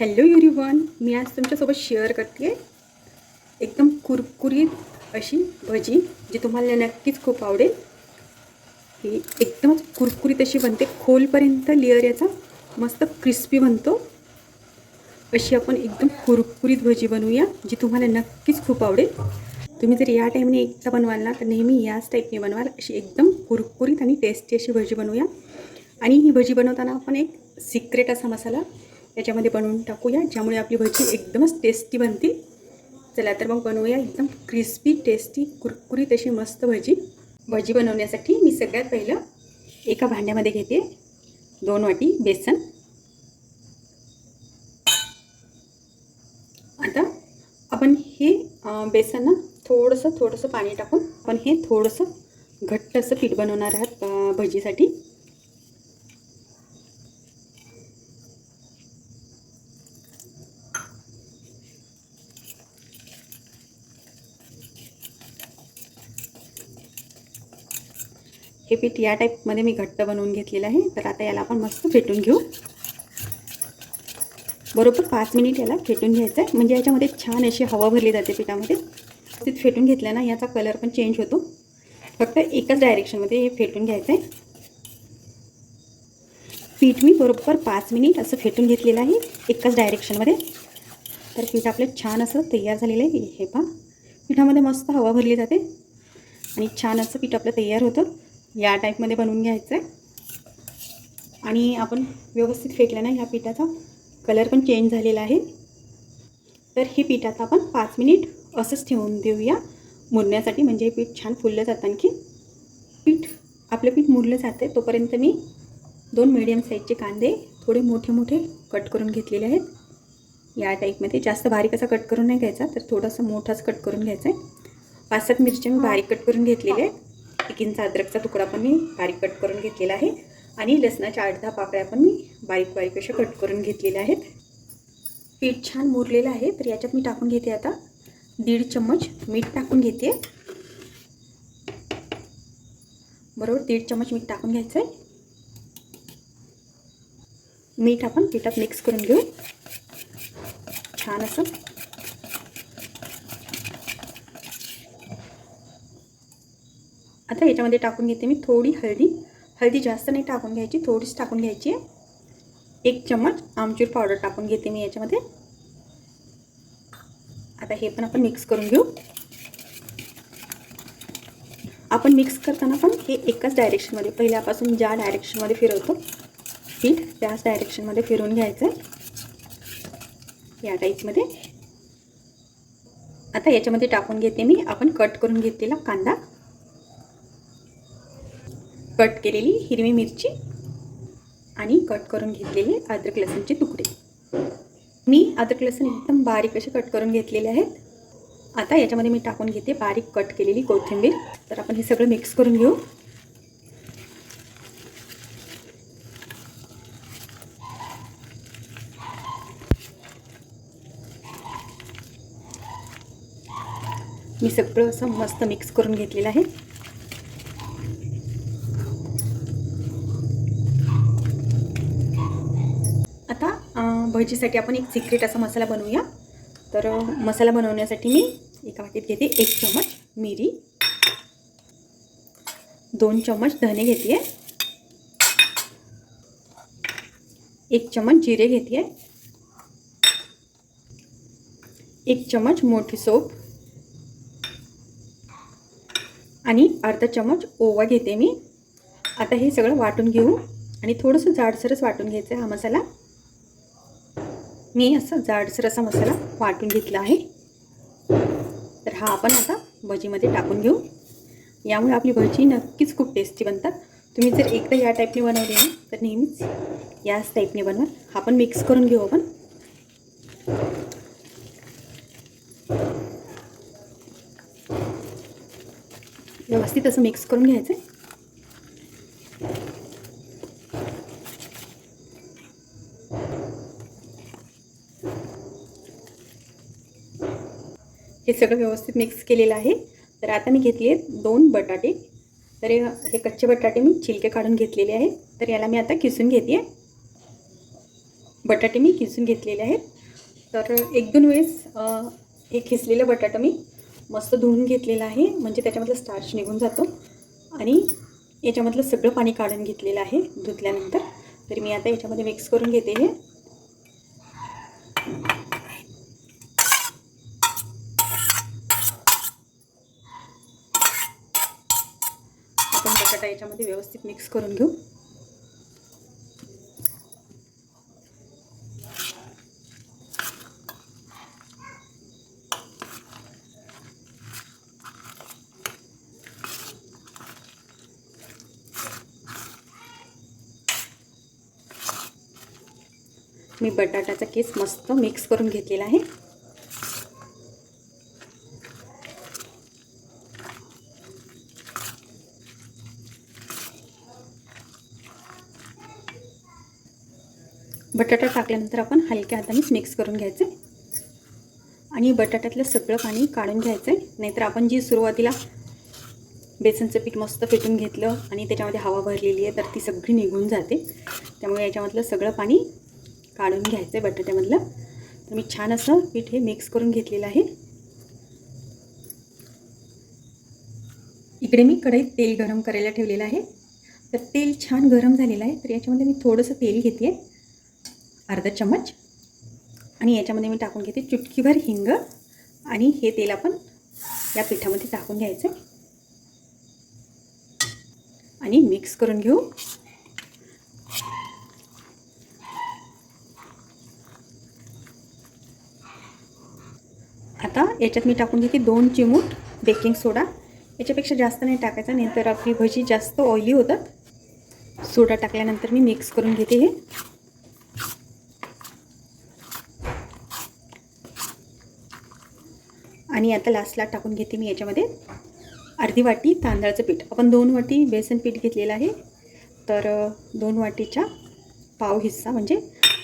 Hello युरिवन मी आज तुमच्यासोबत share करते एकदम कुरकुरीत अशी भजी जी तुम्हाला नक्कीच खूप आवडेल. ही एकदमच कुरकुरीत अशी बनते. खोलपर्यंत लेअर याचा मस्त क्रिस्पी बनतो. अशी आपण एकदम कुरकुरीत भजी बनवूया जी तुम्हाला नक्कीच खूप आवडेल. तुम्ही जर या टाईमने एकदा बनवाल ना तर नेहमी याच टाईपने बनवाल. अशी एकदम कुरकुरीत आणि टेस्टी अशी भजी बनवूया. आणि ही भजी बनवताना आपण एक सिक्रेट असा मसाला याच्यामध्ये बनवून टाकूया ज्यामुळे आपली भजी एकदमच टेस्टी बनतील. चला तर मग बनवूया एकदम क्रिस्पी टेस्टी कुरकुरीत अशी मस्त भजी. भजी बनवण्यासाठी मी सगळ्यात पहिलं एका भांड्यामध्ये घेते दोन वाटी बेसन. आता आपण हे बेसन ना थोडंसं थोडंसं पाणी टाकून आपण हे थोडंसं घट्ट असं पीठ बनवणार आहात भजीसाठी. हे पीठ या टाईपमध्ये मी घट्ट बनवून घेतलेलं आहे. तर आता याला आपण मस्त फेटून घेऊ. बरोबर पाच मिनिट याला फेटून घ्यायचं आहे म्हणजे याच्यामध्ये छान अशी हवा भरली जाते पिठामध्ये. तिथे फेटून घेतलं ना याचा कलर पण चेंज होतो. फक्त एकाच डायरेक्शनमध्ये हे फेटून घ्यायचं आहे पीठ मी बरोबर पाच मिनिट असं फेटून घेतलेलं आहे एकाच डायरेक्शनमध्ये तर पीठ आपलं छान असं तयार झालेलं आहे. हे पहा. पिठामध्ये मस्त हवा भरली जाते. आणि छान असं पीठ आपलं तयार होतं. या टाईपमध्ये बनवून घ्यायचं आहे आणि आपण व्यवस्थित फेटलं ना ह्या पिठाचा? कलर पण चेंज झालेला आहे. तर हे पीठ आता आपण पाच मिनिट असंच ठेवून देऊया. मुरण्यासाठी म्हणजे हे पीठ छान फुललं जातं आणखी. पीठ आपलं पीठ मुरलं जाते तोपर्यंत मी दोन मिडियम साईजचे कांदे थोडे मोठे मोठे कट करून घेतलेले आहेत. या टाईपमध्ये जास्त बारीक असा कट करून नाही घ्यायचा तर थोडासा मोठाच कट करून घ्यायचा आहे पाच सात मिरच्या मी बारीक कट करून घेतलेले आहेत. एक इंच अद्रकचा तुकडा पण मी बारीक कट करून घेतलेला आहे. आणि लसणाच्या आठ दहा पाकळ्या पण मी बारीक बारीक अशा कट करून घेतलेल्या आहेत. पीठ छान मुरलेलं आहे तर याच्यात मी टाकून घेते आता दीड चम्मच मीठ टाकून घेते. बरोबर दीड चम्मच मीठ टाकून घ्यायचं आहे मीठ आपण पिठात मिक्स करून घेऊ. छान असं आता याच्यामध्ये टाकून घेते मी थोडी हळदी. हळदी जास्त नाही टाकून घ्यायची थोडीच टाकून घ्यायची आहे. एक चम्मच आमचूर पावडर टाकून घेते मी याच्यामध्ये. आता हे पण आपण मिक्स करून घेऊ. आपण मिक्स करताना पण हे एकाच डायरेक्शनमध्ये पहिल्यापासून ज्या डायरेक्शनमध्ये फिरवतो पीठ त्याच डायरेक्शनमध्ये फिरवून घ्यायचं आहे. या टाईपमध्ये आता याच्यामध्ये टाकून घेते मी आपण कट करून घेतलेला कांदा. कट केलेली हिरवी मिरची आणि कट करून घेतलेले अद्रक लसूणचे तुकडे. मी अद्रक लसूण एकदम बारीक असे कट करून घेतलेले आहेत. आता याच्यामध्ये मी टाकून घेते बारीक कट केलेली कोथिंबीर. तर आपण हे सगळं मिक्स करून घेऊ. मी सगळं असं मस्त मिक्स करून घेतलेलं आहे आता अं, भजीसाठी आपण एक सिक्रेट असा मसाला बनवूया. तर मसाला बनवण्यासाठी मी एका वाटीत घेते एक चमच मिरी. दोन चमच धने घेते एक चमच जिरे घेते एक चमच मोठी सोप. आणि अर्धा चमच ओवा घेते मी. आता हे सगळं वाटून घेऊ आणि थोडंसं जाडसरच वाटून घ्यायचं आहे हा मसाला. मी असं जाडसर असा मसाला वाटून घेतला आहे. तर हा आपण आता भजीमध्ये टाकून घेऊ. यामुळे आपली भजी नक्कीच खूप टेस्टी बनतात. तुम्ही जर एकदा या टाईपने बनवली ना तर नेहमीच याच टाईपने बनवा. हा पण मिक्स करून घेऊ आपण. व्यवस्थित असं मिक्स करून घ्यायचं आहे हे सगळं व्यवस्थित मिक्स केलेलं आहे. तर आता मी घेतली आहेत दोन बटाटे. तर हे कच्चे बटाटे मी छिलके काढून घेतलेले आहे तर याला मी आता किसून घेते. बटाटे मी किसून घेतलेले आहेत. तर एक दोन वेळेस हे खिसलेलं बटाटा मी मस्त धुवून घेतलेलं आहे. म्हणजे त्याच्यामधलं स्टार्च निघून जातो. आणि याच्यामधलं सगळं पाणी काढून घेतलेलं आहे धुतल्यानंतर. तर मी आता याच्यामध्ये मिक्स करून घेते हे आपण बटाटा याच्यामध्ये व्यवस्थित मिक्स करून घेऊ. मी बटाट्याचा केस मस्त मिक्स करून घेतलेला आहे. बटाटा टाकल्यानंतर आपण हलक्या हातानेच मिक्स करून घ्यायचे. आणि बटाट्यातलं सगळं पाणी काढून घ्यायचं आहे नाहीतर आपण जी सुरुवातीला बेसनचं पीठ मस्त फेटून घेतलं आणि त्याच्यामध्ये हवा भरलेली आहे तर ती सगळी निघून जाते. त्यामुळे याच्यामधलं सगळं पाणी काढून घ्यायचं आहे बटाट्यामधलं. तर मी छान असं पीठ हे मिक्स करून घेतलेलं आहे. इकडे मी कढईत तेल गरम करायला ठेवलेलं आहे. तर तेल छान गरम झालेलं आहे तर याच्यामध्ये मी थोडंसं तेल घेते आहे अर्धा चम्मच. आणि याच्यामध्ये मी टाकून घेते चुटकीभर हिंग. आणि हे तेल आपण या पिठामध्ये टाकून घ्यायचं. आहे आणि मिक्स करून घेऊ. आता याच्यात मी टाकून घेते दोन चिमूट बेकिंग सोडा याच्यापेक्षा जास्त नाही टाकायचा नाही तर आपली भजी जास्त ऑइली होतात. सोडा टाकल्यानंतर मी मिक्स करून घेते हे. आणि आता लास्टला टाकून घेते मी याच्यामध्ये. अर्धी वाटी तांदळाचं पीठ. आपण दोन वाटी बेसन पीठ घेतलेलं आहे. तर दोन वाटीच्या पाव हिस्सा म्हणजे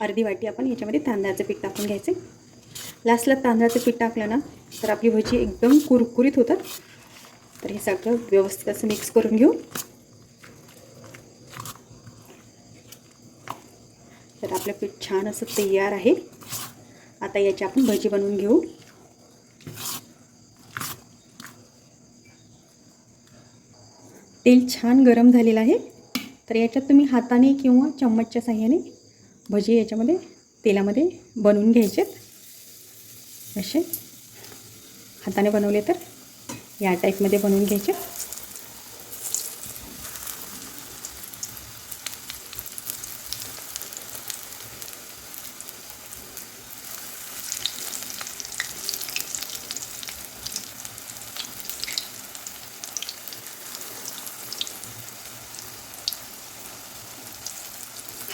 अर्धी वाटी आपण याच्यामध्ये तांदळाचं पीठ टाकून घ्यायचे. लास्टला तांदळाचं पीठ टाकलं ना तर आपली भजी एकदम कुरकुरीत होतात. तर हे सगळं व्यवस्थित असं मिक्स करून घेऊ. तर आपलं पीठ छान असं तयार आहे. आता याची आपण भजी बनवून घेऊ. तेल छान गरम झालेलं आहे. तर याच्यात तुम्ही हाताने किंवा चम्मचच्या साह्याने भजी याच्यामध्ये तेलामध्ये बनवून घ्यायचेत असे. हाताने बनवले तर या टाईपमध्ये बनवून घ्यायचे.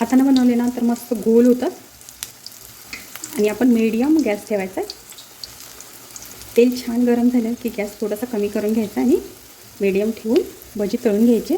हाताने बनवले ना तर मस्त गोल होतात. आणि आपण मीडियम गॅस ठेवायचा आहे. तेल छान गरम झालं की गॅस थोडासा कमी करून घ्यायचा आणि मीडियम ठेवून भजी तळून घ्यायचे.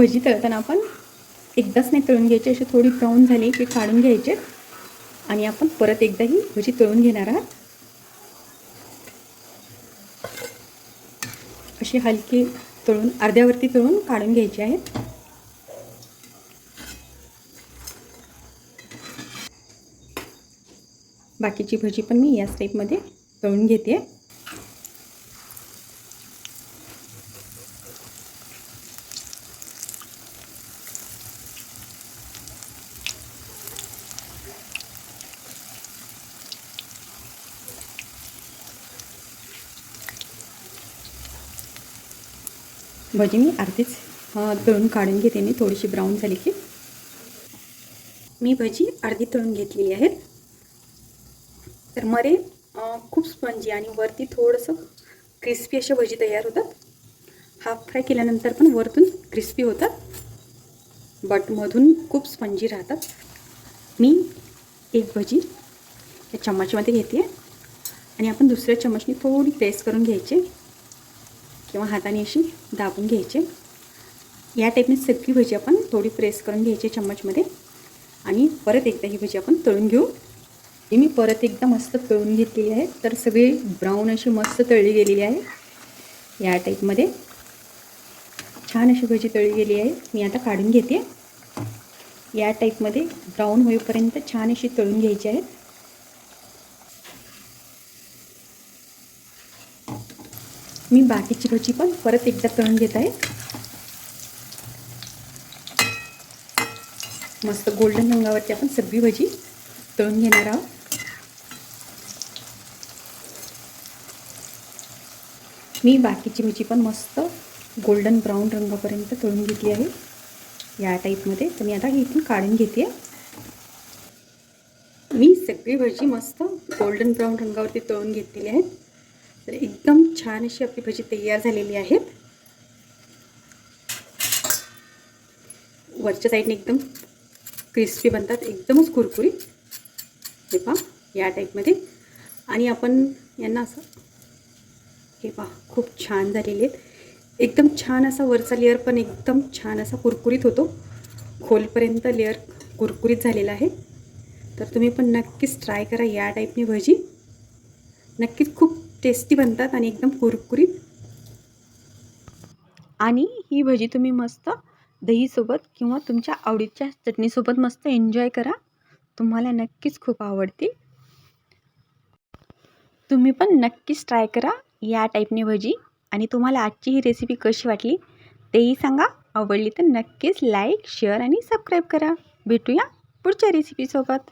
भजी तळताना आपण एकदाच नाही तळून घ्यायची अशी थोडी ब्राऊन झाली की काढून घ्यायचे. आणि आपण परत एकदा ही भजी तळून घेणार आहात. अशी हलकी तळून अर्ध्यावरती तळून काढून घ्यायची आहेत. बाकीची भजी पण मी या स्टेपमध्ये तळून घेते. भजी मी अर्धीच तळून काढून घेते मी थोडीशी ब्राऊन झाली की. मी भजी अर्धी तळून घेतलेली आहेत तर मरे खूप स्पंजी आणि वरती थोडंसं क्रिस्पी अशा भजी तयार होतात. हाफ फ्राय केल्यानंतर पण वरतून क्रिस्पी होतात. बट मधून खूप स्पंजी राहतात. मी एक भजी या चम्मचमध्ये घेते. आणि आपण दुसऱ्या चम्मचने थोडी प्रेस करून घ्यायचे. किंवा हाताने अशी दाबून घ्यायचे. या टाईपने सगळी भजी आपण थोडी प्रेस करून घ्यायची चम्मचमध्ये. आणि परत एकदा ही भजी आपण तळून घेऊ. ही मी परत एकदा मस्त तळून घेतलेली आहे. तर सगळी ब्राऊन अशी मस्त तळली गेलेली आहे. या टाईपमध्ये छान अशी भजी तळली गेली आहे. मी आता काढून घेते. या टाईपमध्ये ब्राऊन होईपर्यंत छान अशी तळून घ्यायची आहेत मी बाकीची भजी पण परत एकदा तळून घेत आहे. मस्त गोल्डन रंगावरती आपण सगळी भजी तळून घेणार आहोत. मी बाकीची भजी पण मस्त गोल्डन ब्राऊन रंगापर्यंत तळून घेतली आहे. या टाईपमध्ये तर मी आता इथून काढून घेते. मी सगळी भजी मस्त गोल्डन ब्राऊन रंगावरती तळून घेतलेली आहे तर एकदम छान अशी आपली भजी तयार झालेली आहेत. वरच्या साईडने एकदम क्रिस्पी बनतात एकदमच कुरकुरीत. हे पहा या टाईपमध्ये आणि आपण यांना असं हे पहा खूप छान झालेले आहेत. एकदम छान असा वरचा लेअर पण एकदम छान असा कुरकुरीत होतो. खोलपर्यंत लेअर कुरकुरीत झालेला आहे. तर तुम्ही पण नक्कीच ट्राय करा या टाईपने भजी. नक्कीच खूप टेस्टी बनतात आणि एकदम कुरकुरीत. आणि ही भजी तुम्ही मस्त दहीसोबत किंवा तुमच्या आवडीच्या चटणीसोबत मस्त एन्जॉय करा. तुम्हाला नक्कीच खूप आवडते तुम्ही पण नक्कीच ट्राय करा या टाईपने भजी. आणि तुम्हाला आजची ही रेसिपी कशी वाटली तेही सांगा. आवडली तर नक्कीच लाईक शेअर आणि सबस्क्राईब करा. भेटूया पुढच्या रेसिपीसोबत